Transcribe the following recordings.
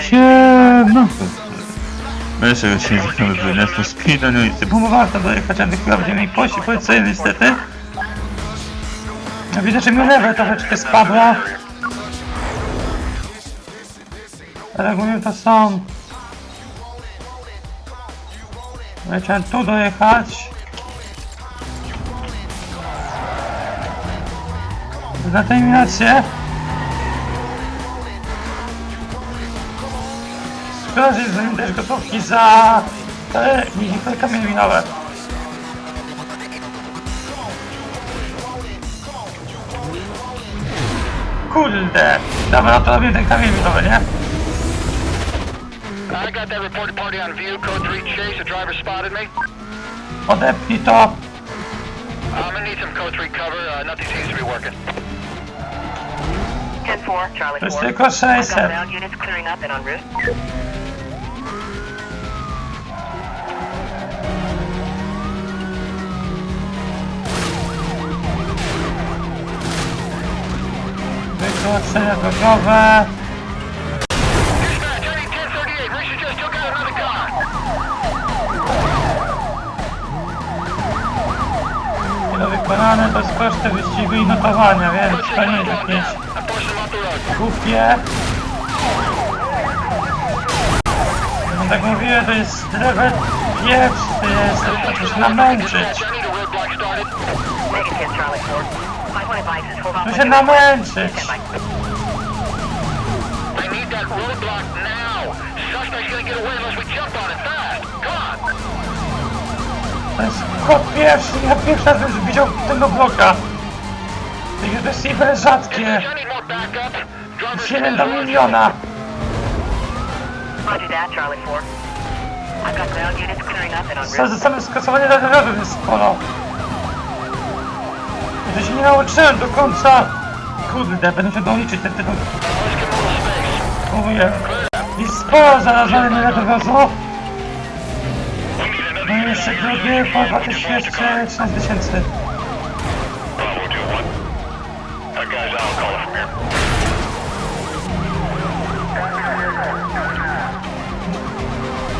Siemno! Wiesz, że się zachowamy w to speeda, no i ty warto dojechać, ale chyba będziemy mieli pości policyjny niestety. No widzę, że mi lewe troszeczkę spadła. Ale ogólnie to są. Chciałem tu dojechać. Na terminację. Szkoda, że jest też gotówki za te i kamienie minowe. Kurde! Dobra, to robię ten kamień minowy, nie? I got that reported party on view, code 3 chase, the driver spotted me. Odepnij to. I'm gonna need some code 3 cover, uh, nothing seems to be working. 10-4, Charlie To jest tylko 600. ground units clearing up and en route. Car. Nie wykonane jest koszty wyścigu i notowania, więc to nie jest jakieś głupie. No tak mówiłem, to jest level pierwszy, to jest to coś namęczyć. Negative, Charlie 4. On się namęczyć. To jest kod pierwszy, ja pierwszy raz już widział tego bloka. To jest niby rzadkie. Z 1 do miliona. Roger that, Charlie 4. I've got ground units clearing up and en Za route. za same skasowanie radiowe jest sporo. Ja się nie nauczyłem do końca. Kurde, będę się doliczyć ten tytuł. Mówię. I sporo zarażonych na radiowozu. No i jeszcze drugie po 2013 tysięcy. Bravo 2-1. Guys, I'll call it from here.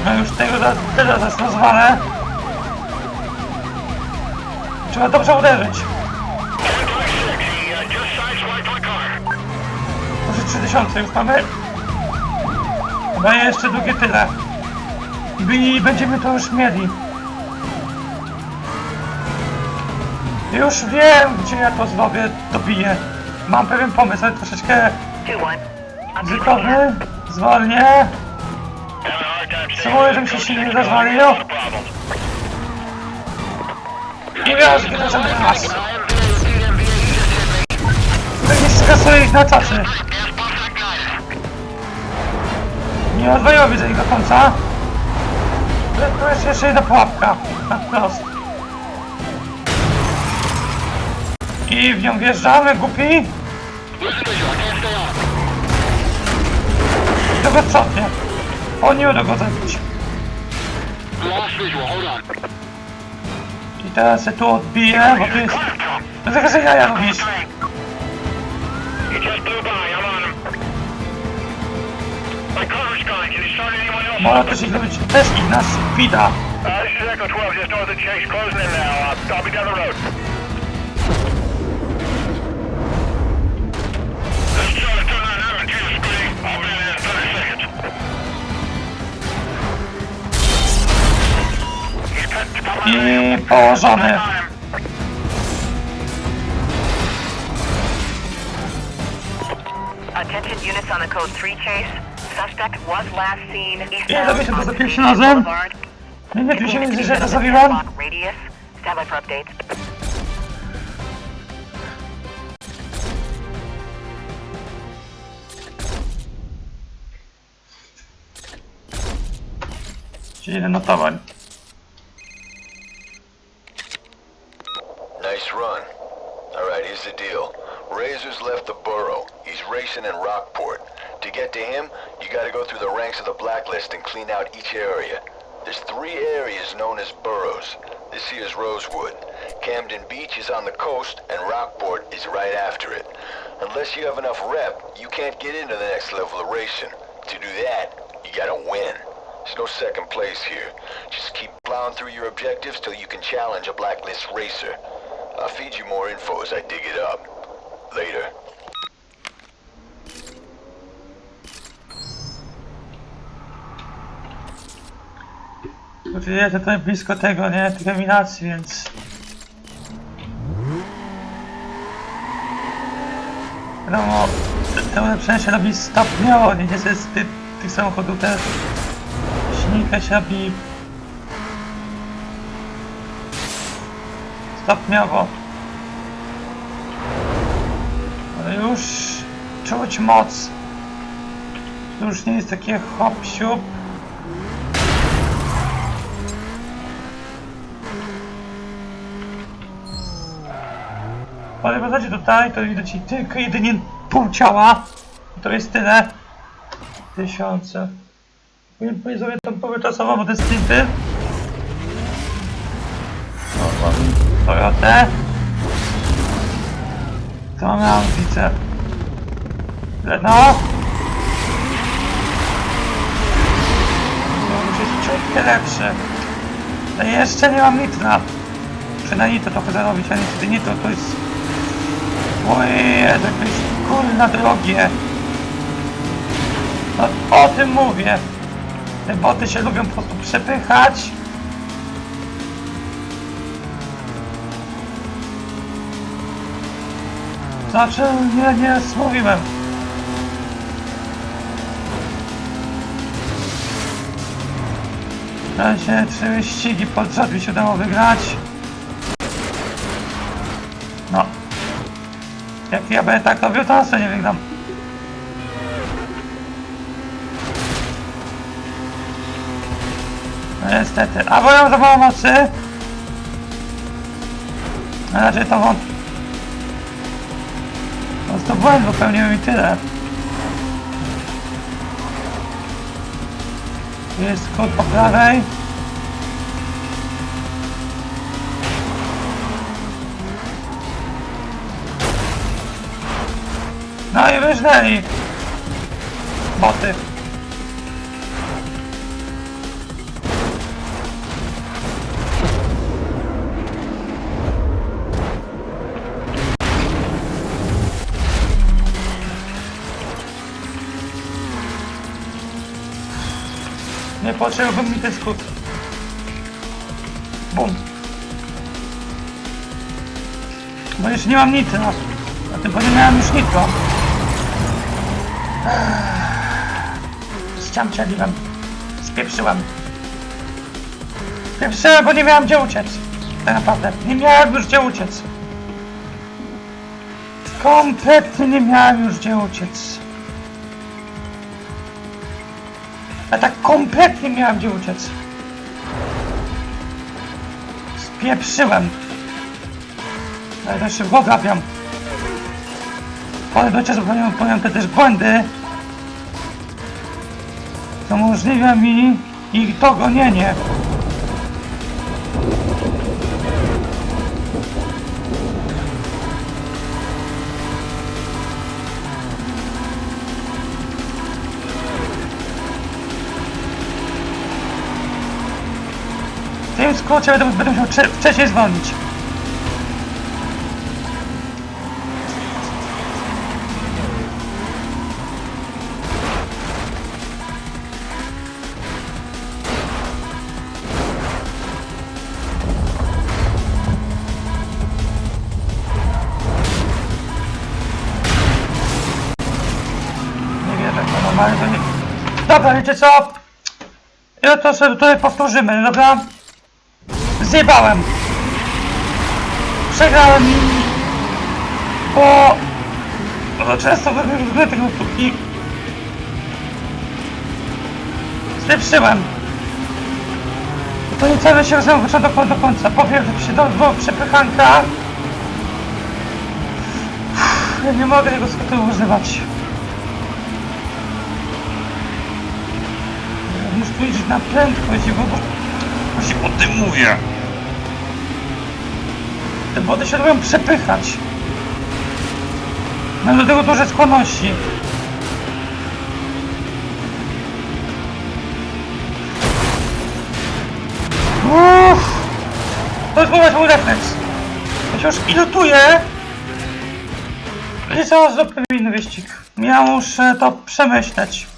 No już tego za, tyle zaraz rozwalę. Trzeba dobrze uderzyć. 3000 już mamy. Chyba jeszcze drugie tyle. I będziemy to już mieli. Już wiem, gdzie ja to zrobię, dobiję. Mam pewien pomysł, ale troszeczkę 2-1. I'm keeping here. ryzykowny. Zwolnię. In mi się silnie rozwalił. I wiesz, gdy to nas. Pewnie skasuję ich na czacie. Nie odwoją widzę ich do końca. Tu jest jeszcze jedna pułapka. Na wprost. I w nią wjeżdżamy, głupi. Listen visual, I can't stay on. Tylko cofnie. O nie uda go. I teraz się tu odbiję, bo tu jest... No tylko, że jaja robisz. Też ich na speeda. Uh, this is Echo 12, just north of Chase, closing in now. Uh, I'll down the road. This is Charlie 299, Kansas City. I'll be there in 30 seconds. He's cut to my I położony. time. Attention units on the code 3 chase. Suspect was last seen Ja eastbound robię to on za Green pierwszym razem. Boulevard. Nie, nie, tu się Continues nie to że be to within the zrobiłem. block Radius. Stand by for updates. Czyli notowań. Nice run. Alright, here's the deal. Razor's left the borough. He's racing in Rockport. To get to him, you gotta go through the ranks of the blacklist and clean out each area. There's three areas known as boroughs. This here's Rosewood. Camden Beach is on the coast, and Rockport is right after it. Unless you have enough rep, you can't get into the next level of racing. To do that, you gotta win. There's no second place here. Just keep plowing through your objectives till you can challenge a blacklist racer. I'll feed you more info as I dig it up. Later. Znaczy ja tutaj blisko tego, nie? Tej dominacji, więc... Wiadomo, te ulepszenia się robi stopniowo, nie? Nie z ty, tych samochodów też silnika się robi stopniowo. Ale już czuć moc. To już nie jest takie hop Ale w zasadzie tutaj to widać tylko jedynie pół ciała. To jest tyle. Tysiące. Powinien sobie tą połowę czasową, bo te sprinty. O, mam Toyotę. To mamy ambicję. No. To już jest ciutkę lepsze. No jeszcze nie mam nitra. Przynajmniej to trochę zarobić, a niestety nie to, to jest... Ojej, to jest kurna drogie. No o tym mówię. Te boty się lubią po prostu przepychać. Znaczy, nie, nie, mówiłem. Na się trzy wyścigi pod rząd mi się udało wygrać. Jak ja będę tak robił, to na nie wygram. No niestety. A bo ja za mało mocy. Raczej to wąt. Po prostu błęd popełniłem i tyle. Jest kod po prawej. No i wyżnęli. Boty. Nie potrzebowałbym mi ten skrót. Bum. Bo jeszcze nie mam nitra. A tym bo nie miałem już nitro. Ściamczeliłem. Spieprzyłem. Spieprzyłem, bo nie miałem gdzie uciec. Tak naprawdę. Nie miałem już gdzie uciec. Kompletnie nie miałem już gdzie uciec. Ja tak kompletnie miałem gdzie uciec. Spieprzyłem. Ale to się ogapiam. Do czasu popełniam, popełniam te też błędy. Co umożliwia mi ich dogonienie. W tym skrócie będę, będę musiał wcze- wcześniej zwolnić. Wiecie co? Ja to sobie tutaj powtórzymy, dobra? Zjebałem! Przegrałem i... Bo... Bo często wygląda tego i... Spieprzyłem! To nie cały się od początku do końca. Powiem, że się do przepychanka. Ja nie mogę tego skrótu używać. musisz powiedzieć na prędkość, bo... Właśnie o tym mówię. Te wody się lubią przepychać. Mam do tego duże skłonności. Uff! To jest mój refleks. Ja się już pilotuję. Nie trzeba zrobić inny wyścig. Ja muszę to przemyśleć.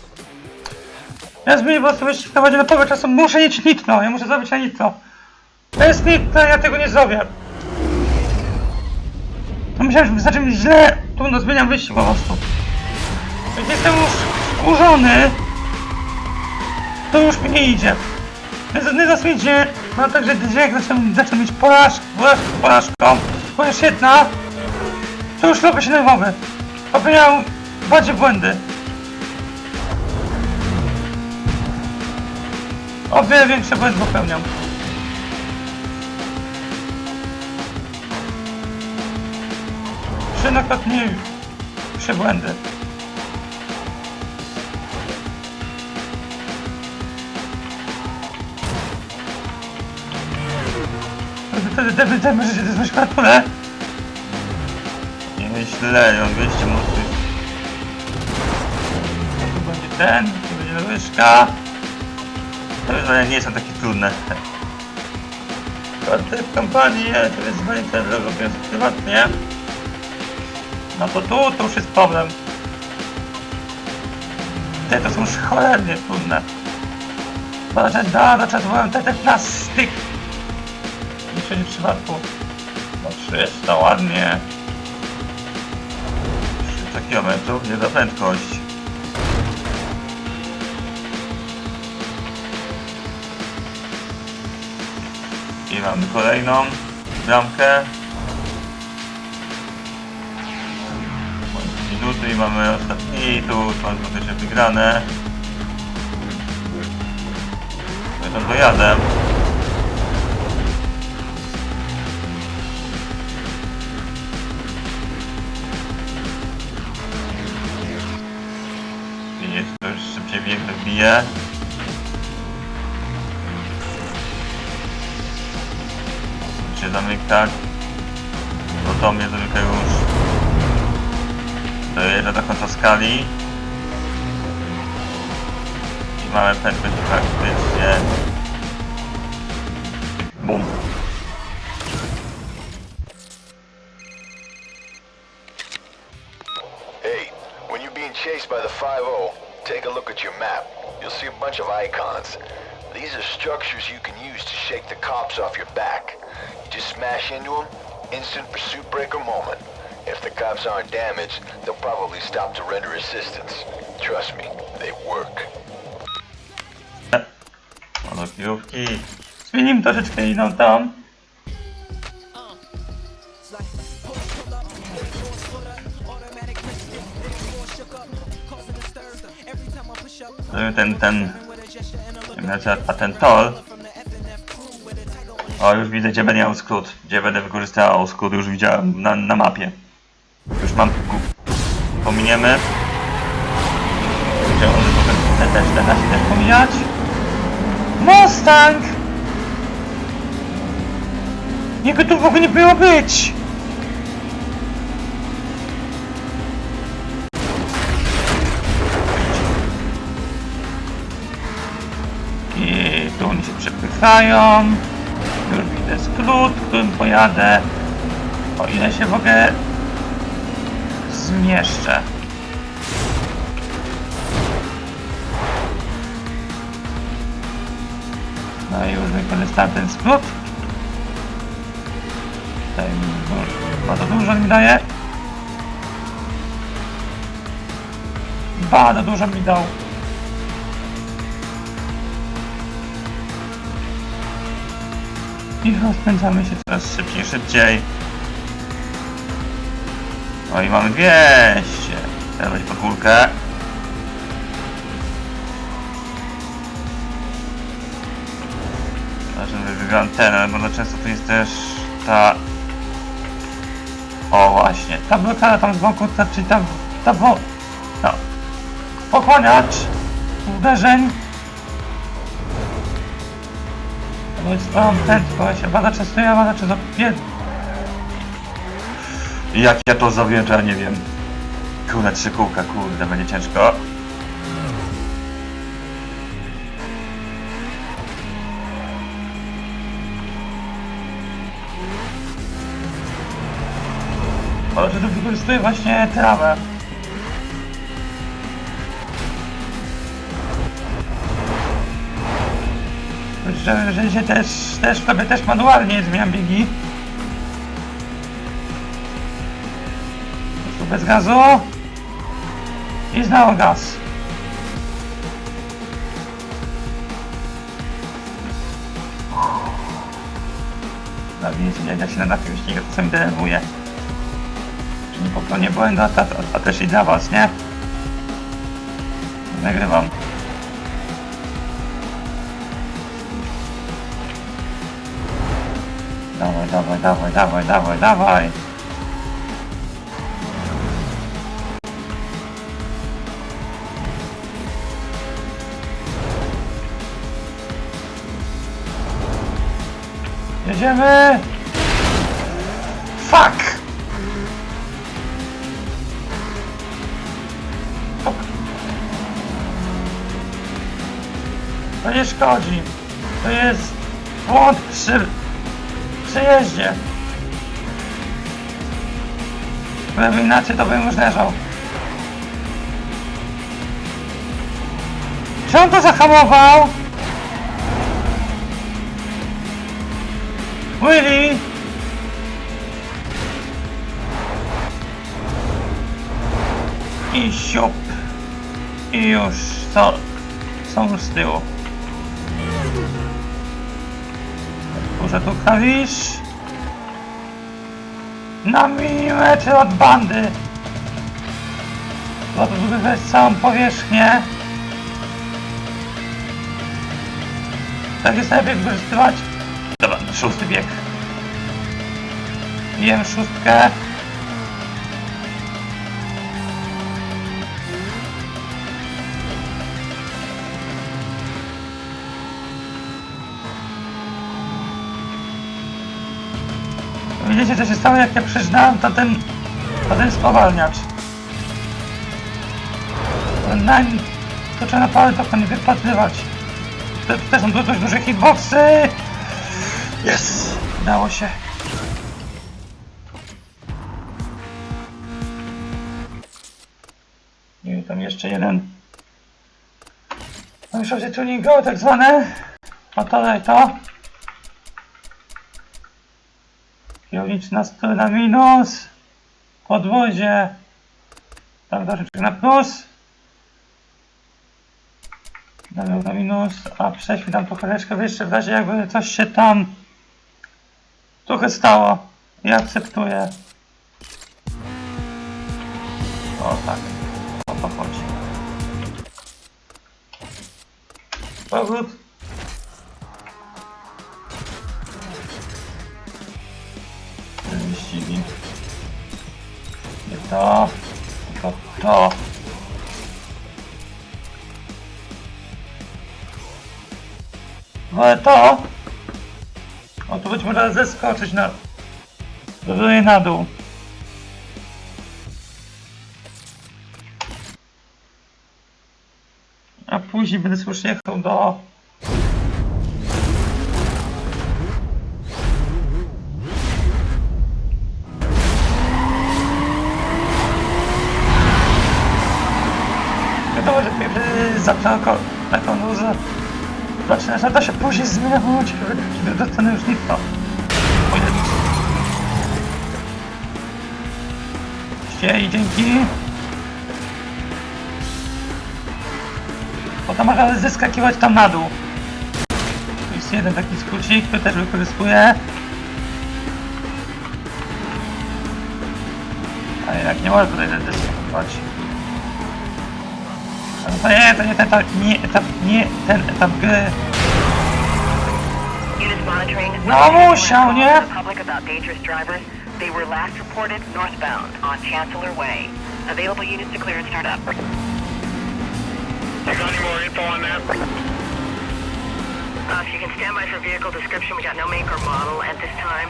Ja zmienię po prostu wyścig na połowę czasu. Muszę mieć nitro, ja muszę zrobić na nitro. Bez nitro ja tego nie zrobię. No myślałem, że mi źle. Tu no zmieniam wyścig po prostu. Jak jestem już wkurzony, to już mi nie idzie. Więc nie zasłuchajcie na to, że jak zaczął, zaczął mieć porażkę, porażkę, porażką, już jedna, to już robię się nerwowy. Popełniam bardziej błędy. O wiele większe błędy popełniam. Trzynakrotnie trzy błędy. Wtedy wtedy wtedy że to jest na Nie myślę, on 200 mocnych. Tu będzie ten, tu będzie łyżka. Wyzwania nie są takie trudne. Karty w kampanii, to wyzwanie te drogą jest prywatnie. No to tu, to już jest problem. Te to są już cholernie trudne. Zobaczę, da, do czasu byłem te na styk. W niczym przypadku. No 300, ładnie. 300 km, nie za prędkość. Mamy kolejną bramkę. Minuty i mamy ostatni i tu mamy faktycznie wygrane. Ja tam dojadę. Widzieć, to już szybciej bieg No to mnie już. Dojeżdża do końca skali. I mamy praktycznie. Bum. Hey, when you're being chased by the 5-0, take a look at your map. You'll see a bunch of icons. These are structures you can use to shake the cops off your back. You just smash into them, instant pursuit breaker moment. If the cops aren't damaged, they'll probably stop to render assistance. Trust me, they work. Kijówki. Zmienimy troszeczkę inną tam. Ten, ten... Znaczy, a ten tor... O, już widzę, gdzie będę miał skrót. Gdzie będę wykorzystywał skrót, już widziałem na, na mapie. Już mam... Pominiemy. One to te też, te da się też pomijać. Mustang! Niby tu w ogóle nie było być! Przepychają. Już widzę skrót, którym pojadę. O ile się w ogóle zmieszczę. No i już wykorzystałem ten skrót. Tutaj bardzo dużo mi daje. Bardzo dużo mi dał. I rozpędzamy się coraz szybciej, szybciej. No i mamy 200. Teraz weź pod górkę. Znaczy wygram ten, ale bardzo często tu jest też ta... O właśnie, ta blokada tam z boku, ta, czyli ta, ta wo... No. Pochłaniacz uderzeń. stój, stąd, ten, się, badacze stój, a badacze zapierd... Jak ja to zrobiłem, to ja nie wiem. Kurde, trzy kółka, kurde, będzie ciężko. Ale to wykorzystuje właśnie trawę. Że, że się też, też, sobie też manualnie zmieniam biegi. Prostu bez gazu. I znowu gaz. Się, jak się na to co mi denerwuje. Czy nie popełnię błędu, a, a, a też i dla was, nie? Nagrywam. Dawaj, dawaj, dawaj, dawaj. Jedziemy! Fuck! To nie szkodzi. To jest błąd przy przejeździe. Bo inaczej to bym już leżał. Czy on to zahamował? Willy! I siup. I już co? Są z tyłu. Może tu klawisz? Na milimetr od bandy. Wybrać całą powierzchnię. Tak jest najlepiej wykorzystywać. Dobra, szósty bieg. Jem szóstkę. Co się stało jak ja przeżynałem to ten, to ten spowalniacz. Na nim to trzeba naprawdę to nie wypatrywać. To, to są dość duże hitboxy. Jest! Udało się. I tam jeszcze jeden. No już opcje tuningowe tak zwane. A to daj to. Kierowniczy na na minus. Podwozie. Tam troszeczkę na plus. Damy na minus, a przejdźmy tam po koleczkę wyższe w razie jakby coś się tam trochę stało. Ja akceptuję. O tak, o to chodzi. Powrót. To, tylko to. Ale to... O, tu być może zeskoczyć na... Góry na dół. A później będę słusznie jechał do... taką, taką luzę. Że to się później zmienia w momencie, kiedy, dostanę już Jezu. Ściej, dzięki. Potem można zeskakiwać tam na dół. Tu jest jeden taki skrócik, który też wykorzystuję. Ale jak nie można tutaj zeskakiwać. Units monitoring. No musiał, nie? The public about dangerous drivers. They were last reported northbound on Chancellor Way. Available units to clear and start up. You got any more info on that? Uh, if you can stand by for vehicle description, we got no make or model at this time.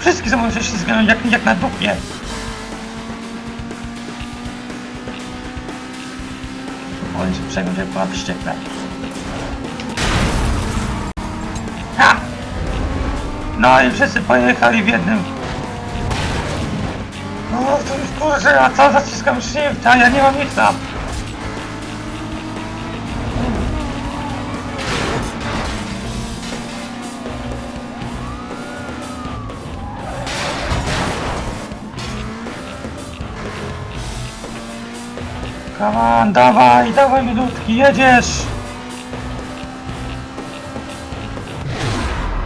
Wszystkie samochody się ślizgają jak, jak na dupie. Się przejąć jak była wściekle. No i wszyscy pojechali w jednym. No to już kurczę, ja co zaciskam shifta, ja nie mam nic tam. Come on, dawaj, dawaj minutki, jedziesz!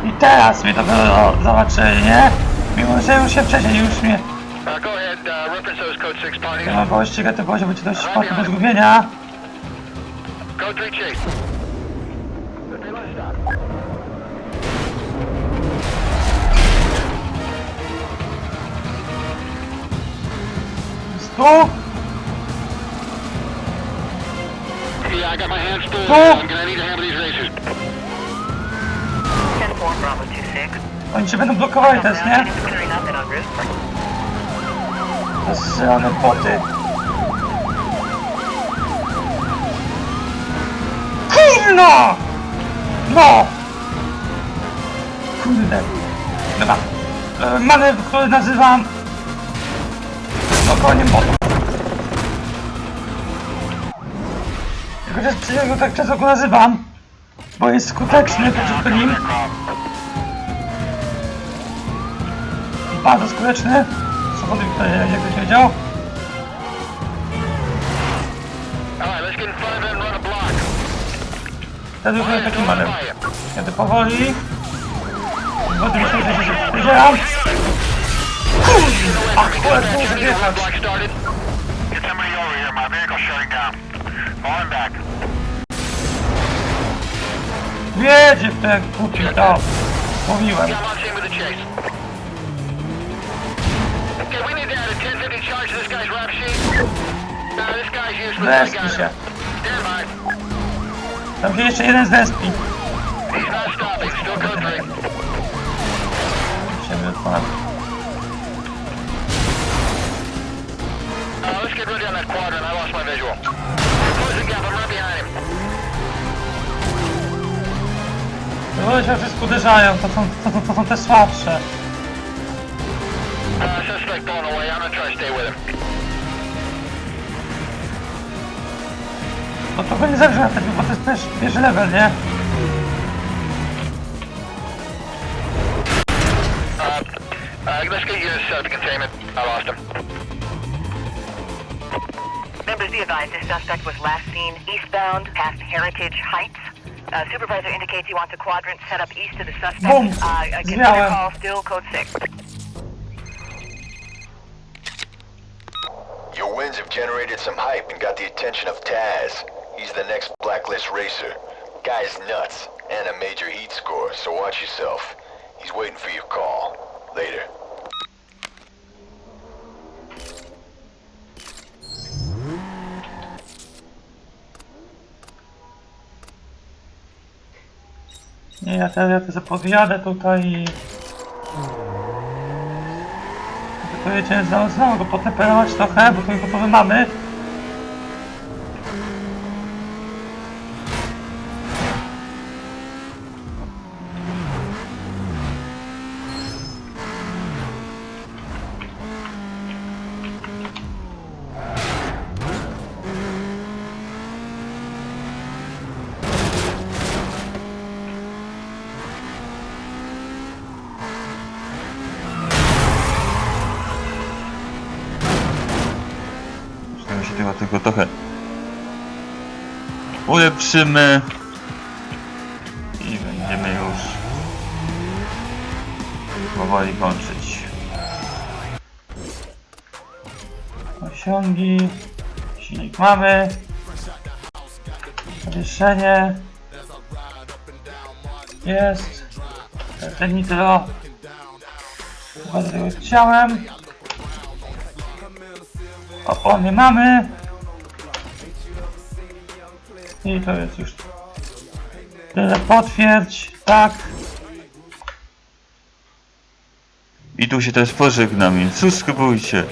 I teraz mnie to było zobaczyli, nie? Mimo, że już się wcześniej już mnie Uh, go ahead, reference those code 6 parties. ja mam pościgę, to może być dość łatwo do zgubienia. Code 3 chase. Tu, I got my hands full. Oh. I'm gonna need to handle these racers. 10-4 Bravo 2-6. oni się będą blokowali też, nie? Units clearing up and en route. Zastrzelone boty. Kurno! No! Kurde. Dobra. E, Manewr, który nazywam... Blokowaniem botów. Tylko, że dlaczego tak często go nazywam? Bo jest skuteczny przeciwko nim. Bardzo skuteczny. Samochód, który jakbyś wiedział. Wtedy Fire, taki manewr. Jadę powoli. Wody się że się. Ach, kurde, muszę wjechać. Get somebody over here. My vehicle's shutting down. Falling back. Wiedzie w te kupi, to. Mówiłem. Yeah, I'm on scene with the chase. Okay, we need to add a 1050 charge to this guy's rap sheet. Nah, this guy's useless. Zespi się. Stand by. Tam się jeszcze jeden zespi. He's not stopping. Still code 3. Się wytwarzał. Uh, let's get ready on that quadrant. I lost my visual. Ludzie się wszystko uderzają, to są, to, to, to są te słabsze. Uh, suspect blown away. I'm gonna try to stay with him. No to go nie zależy na tym, bo to jest też pierwszy level, nie? Uh, uh, let's get units set up containment. I lost him. Members be advised this suspect was last seen eastbound past Heritage Heights. Uh, supervisor indicates he wants a quadrant set up east of the suspect. Boom. Uh, consider Zmiałem. call still code 6. Your wins have generated some hype and got the attention of Taz. He's the next blacklist racer. Guy's nuts and a major heat score, so watch yourself. He's waiting for your call. Later. Ja teraz ja sobie podjadę tutaj i... Tylko jedziemy znowu, znowu go potemperować trochę, bo już gotowy mamy. Tego tylko trochę ulepszymy i będziemy już powoli kończyć. Osiągi. Silnik mamy. Zawieszenie. Jest. Ten nitro. Chyba tego chciałem. Opony mamy. I to jest już tyle. Potwierdź. Tak. I tu się też pożegnam, więc subskrybujcie.